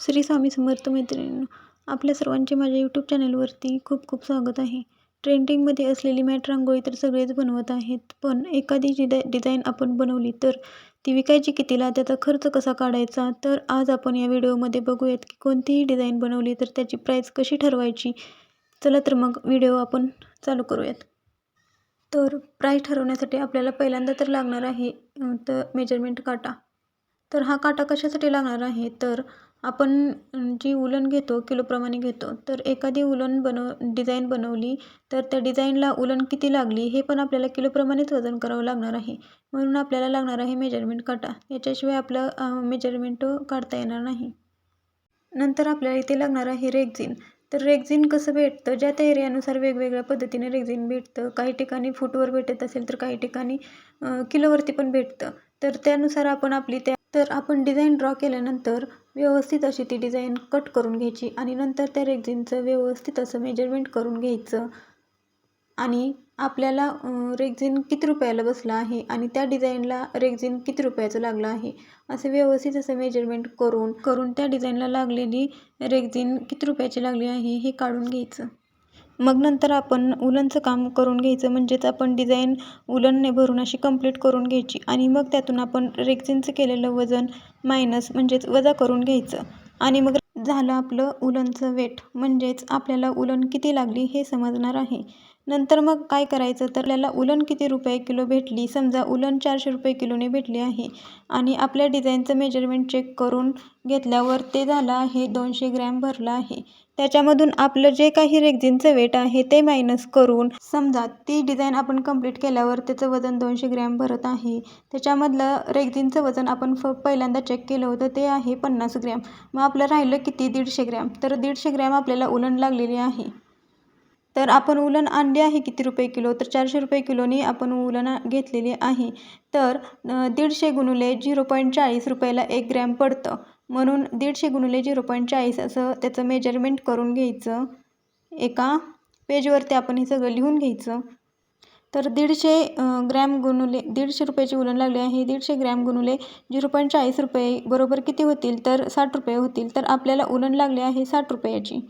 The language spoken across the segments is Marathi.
श्री स्वामी समर्थ मैत्रिणींनो आपल्या सर्वांचे माझ्या यूट्यूब चॅनलवरती खूप खूप स्वागत आहे. ट्रेंडिंगमध्ये असलेली मॅट रांगोळी तर सगळेच बनवत आहेत पण एखादी जी डिझाईन आपण बनवली तर ती विकायची कितीला त्याचा खर्च कसा काढायचा? तर आज आपण या व्हिडिओमध्ये बघूयात की कोणतीही डिझाईन बनवली तर त्याची प्राईस कशी ठरवायची? चला तर मग व्हिडिओ आपण चालू करूयात. तर प्राईस ठरवण्यासाठी आपल्याला पहिल्यांदा तर लागणार आहे तर मेजरमेंट काटा. तर हा काटा कशासाठी लागणार आहे? तर आपण जी उलन घेतो किलोप्रमाणे घेतो तर एखादी उलन बनव डिझाईन बनवली तर त्या डिझाईनला उलन किती लागली हे पण आपल्याला किलोप्रमाणेच वजन करावं लागणार आहे. म्हणून आपल्याला लागणार आहे मेजरमेंट काटा. याच्याशिवाय आपलं मेजरमेंट काढता येणार नाही. नंतर आपल्याला इथे लागणार आहे रेग्झिन तर रेग्झिन कसं भेटतं? ज्या त्या एरियानुसार वेगवेगळ्या पद्धतीने रेग्झिन भेटतं. काही ठिकाणी फूटवर भेटत असेल तर काही ठिकाणी किलोवरती पण भेटतं. तर त्यानुसार आपण आपली त्या तर आपण डिझाईन ड्रॉ केल्यानंतर व्यवस्थित अशी ती डिझाईन कट करून घ्यायची आणि नंतर त्या रेग्झिनचं व्यवस्थित असं मेजरमेंट करून घ्यायचं. आणि आपल्याला रेग्झिन किती रुपयाला बसला आहे आणि त्या डिझाईनला रेग्झिन किती रुपयाचं लागलं आहे असं व्यवस्थित असं मेजरमेंट करून करून त्या डिझाईनला लागलेली रेग्झिन किती रुपयाची लागली आहे हे काढून घ्यायचं. मग नंतर आपण उलनचं काम करून घ्यायचं म्हणजेच आपण डिझाईन उलनने भरून अशी कंप्लीट करून घ्यायची आणि मग त्यातून आपण रेक्झिनचं केलेलं वजन मायनस म्हणजेच वजा करून घ्यायचं. आणि मग झालं आपलं उलनचं वेट म्हणजेच आपल्याला उलन किती लागली हे समजणार आहे. नंतर मग काय करायचं? तर आपल्याला उलन किती रुपये किलो भेटली? समजा उलन चारशे रुपये किलोने भेटली आहे. आणि आपल्या डिझाईनचं मेजरमेंट चेक करून घेतल्यावर ते झालं आहे दोनशे ग्रॅम भरलं आहे. त्याच्यामधून आपलं जे काही रेक्झिनचं वेट आहे ते मायनस करून समजा ती डिझाईन आपण कंप्लीट केल्यावर त्याचं वजन दोनशे ग्रॅम भरत आहे. त्याच्यामधलं रेक्झिनचं वजन आपण फ पहिल्यांदा चेक केलं होतं ते आहे पन्नास ग्रॅम. मग आपलं राहिलं किती? दीडशे ग्रॅम. तर दीडशे ग्रॅम आपल्याला उलन लागलेली आहे. तर आपण उलन आणली आहे किती रुपये किलो? तर चारशे रुपये किलोनी आपण उलन घेतलेली आहे. तर दीडशे गुणुले झिरो पॉईंट चाळीस रुपयाला एक ग्रॅम पडतं. म्हणून दीडशे गुणुले झिरो पॉईंट चाळीस असं त्याचं मेजरमेंट करून घ्यायचं. एका पेजवरती आपण हे सगळं लिहून घ्यायचं. तर दीडशे ग्रॅम गुणुले दीडशे रुपयाची उलन लागली आहे. दीडशे ग्रॅम गुणुले झिरो पॉईंट चाळीस रुपये बरोबर किती होतील? तर साठ रुपये होतील. तर आपल्याला उलन लागले आहे साठ रुपयाची.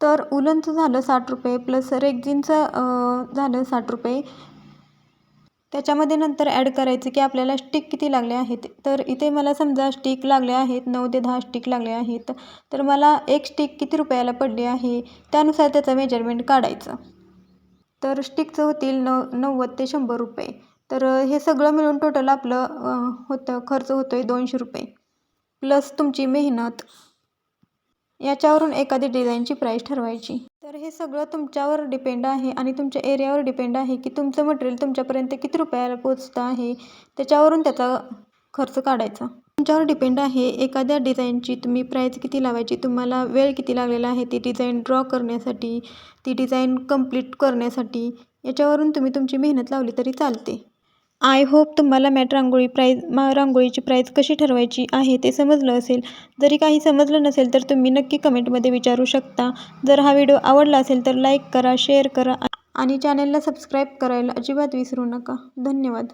तर उलनचं झालं साठ रुपये प्लस रेगजिनचं झालं साठ रुपये. त्याच्यामध्ये नंतर ॲड करायचं की आपल्याला स्टिक किती लागले आहेत. तर इथे मला समजा स्टिक लागले आहेत नऊ ते दहा स्टिक लागले आहेत. तर मला एक स्टिक किती रुपयाला पडली आहे? त्यानुसार त्याचं मेजरमेंट काढायचं. तर स्टिकचं होतील नव नव्वद ते शंभर रुपये. तर हे सगळं मिळून टोटल आपलं होतं खर्च होतो आहे दोनशे रुपये. प्लस तुमची मेहनत. याच्यावरून एखादी डिझाईनची प्राईस ठरवायची. तर हे सगळं तुमच्यावर डिपेंड आहे आणि तुमच्या एरियावर डिपेंड आहे की तुमचं मटेरियल तुमच्यापर्यंत किती रुपयाला पोचतं आहे त्याच्यावरून त्याचा खर्च काढायचा. तुमच्यावर डिपेंड आहे एखाद्या डिझाईनची तुम्ही प्राईस किती लावायची तुम्हाला वेळ किती लागलेला आहे ती डिझाईन ड्रॉ करण्यासाठी ती डिझाईन कंप्लीट करण्यासाठी याच्यावरून तुम्ही तुमची मेहनत लावली तरी चालते. आय होप तुम्हाला मॅट रांगोळी प्राईज मा रांगोळीची प्राईज कशी ठरवायची आहे ते समजलं असेल. जरी काही समजलं नसेल तर तुम्ही नक्की कमेंटमध्ये विचारू शकता. जर हा व्हिडिओ आवडला असेल तर लाईक करा शेअर करा आणि चॅनलला सबस्क्राईब करायला अजिबात विसरू नका. धन्यवाद.